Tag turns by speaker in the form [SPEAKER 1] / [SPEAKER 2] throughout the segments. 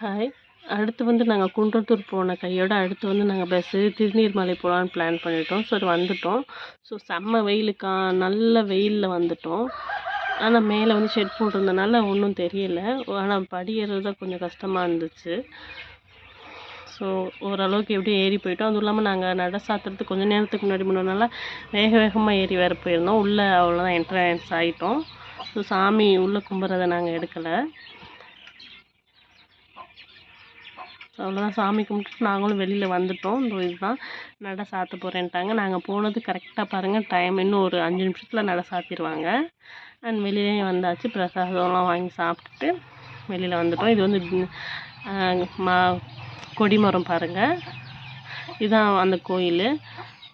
[SPEAKER 1] Hi அடுத்து வந்து நாங்கள் குன்றத்தூர் போன கையோட அடுத்து வந்து நாங்கள் பஸ்ஸு திருநீர்மலை போகலான்னு பிளான் பண்ணிட்டோம். ஸோ வந்துட்டோம். ஸோ செம்ம வெயிலுக்கா நல்ல வெயிலில் வந்துட்டோம். ஆனால் மேலே வந்து ஷெட் போட்டிருந்தனால ஒன்றும் தெரியல. ஆனால் படி ஏறுறது தான் கொஞ்சம் கஷ்டமாக இருந்துச்சு. ஸோ ஓரளவுக்கு எப்படியும் ஏறி போயிட்டோம். அதுவும் இல்லாமல் நாங்கள் நட சாத்துறதுக்கு கொஞ்சம் நேரத்துக்கு முன்னாடி முன்னனால வேக வேகமாக ஏறி வேறு போயிருந்தோம். உள்ளே அவ்வளோதான் என்ட்ரன்ஸ் ஆகிட்டோம் ஸோ சாமி உள்ளே கும்பிட்றத நாங்கள் எடுக்கலை ஸோ அவ்வளோதான் சாமி கும்பிட்டுட்டு நாங்களும் வெளியில் வந்துட்டோம். இந்த இதுதான் நட சாத்த போகிறேன்ட்டாங்க நாங்கள் போனது கரெக்டாக பாருங்கள் டைம் இன்னும் ஒரு அஞ்சு நிமிஷத்தில் நட சாத்திடுவாங்க அண்ட் வெளியிலேயும் வந்தாச்சு பிரசாதம்லாம் வாங்கி சாப்பிட்டுட்டு வெளியில் வந்துட்டோம். இது வந்து மா கொடிமரம் பாருங்கள் இதுதான் அந்த கோயில்.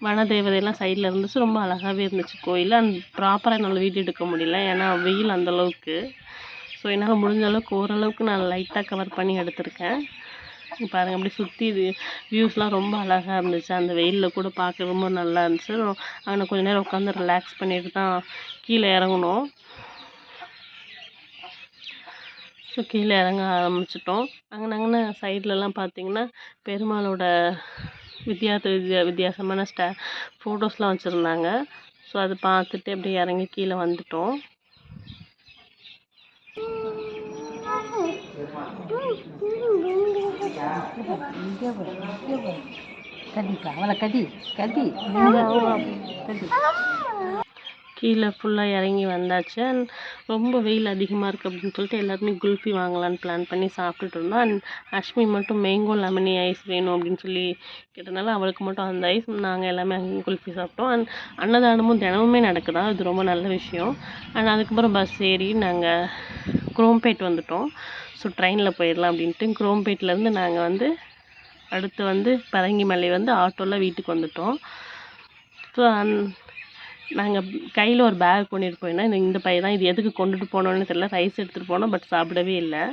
[SPEAKER 1] வனதேவதையெல்லாம் சைடில் இருந்துச்சு. ரொம்ப அழகாகவே இருந்துச்சு கோயில். அண்ட் ப்ராப்பராக என்னால் வீடியோ எடுக்க முடியல. ஏன்னா வெயில் அந்தளவுக்கு ஸோ என்னால் முடிஞ்ச அளவுக்கு ஓரளவுக்கு நான் லைட்டாக கவர் பண்ணி எடுத்திருக்கேன். பாருங்கள் பாருங்க அப்படி சுற்றி இது வியூஸ்லாம் ரொம்ப அழகாக இருந்துச்சு. அந்த வெயிலில் கூட பார்க்க ரொம்ப நல்லா இருந்துச்சு. அங்கே கொஞ்ச நேரம் உட்காந்து ரிலாக்ஸ் பண்ணிட்டு தான் கீழே இறங்கணும் ஸோ கீழே இறங்க ஆரம்பிச்சிட்டோம். அங்கே அங்கன சைட்லலாம் பார்த்தீங்கன்னா பெருமாளோட வித்தியாச வித்தியா வித்தியாசமான ஸ்டா ஃபோட்டோஸ்லாம் வச்சுருந்தாங்க. ஸோ அதை பார்த்துட்டு அப்படியே இறங்கி கீழே வந்துட்டோம்.
[SPEAKER 2] கதிப்பா அவளை கதி கதி கதி
[SPEAKER 1] கீழே ஃபுல்லாக இறங்கி வந்தாச்சு. அண்ட் ரொம்ப வெயில் அதிகமாக இருக்குது அப்படின்னு சொல்லிட்டு எல்லாருமே குல்ஃபி வாங்கலான்னு பிளான் பண்ணி சாப்பிட்டுட்டு இருந்தோம். அண்ட் அஷ்மி மட்டும் மேங்கோ லெமனி ஐஸ் வேணும் அப்படின்னு சொல்லி கேட்டனால அவளுக்கு மட்டும் அந்த ஐஸ் நாங்கள் எல்லாமே அங்கே குல்ஃபி சாப்பிட்டோம். அண்ட் அன்னதானமும் தினமுமே நடக்குதா? இது ரொம்ப நல்ல விஷயம். அண்ட் அதுக்கப்புறம் பஸ் ஏறி நாங்கள் குரோம்பேட் வந்துட்டோம். ஸோ ட்ரெயினில் போயிடலாம் அப்படின்ட்டு குரோம்பேட்லேருந்து நாங்கள் வந்து அடுத்து வந்து பரங்கிமலை வந்து ஆட்டோவில் வீட்டுக்கு வந்துட்டோம். ஸோ அந் நாங்கள் கையில் ஒரு பேக் கொண்டுட்டு போயிருந்தோம். இந்த இந்த தான் இது எதுக்கு கொண்டுட்டு போனோன்னு தெரியல. ரைஸ் எடுத்துகிட்டு போனோம் பட் சாப்பிடவே இல்லை.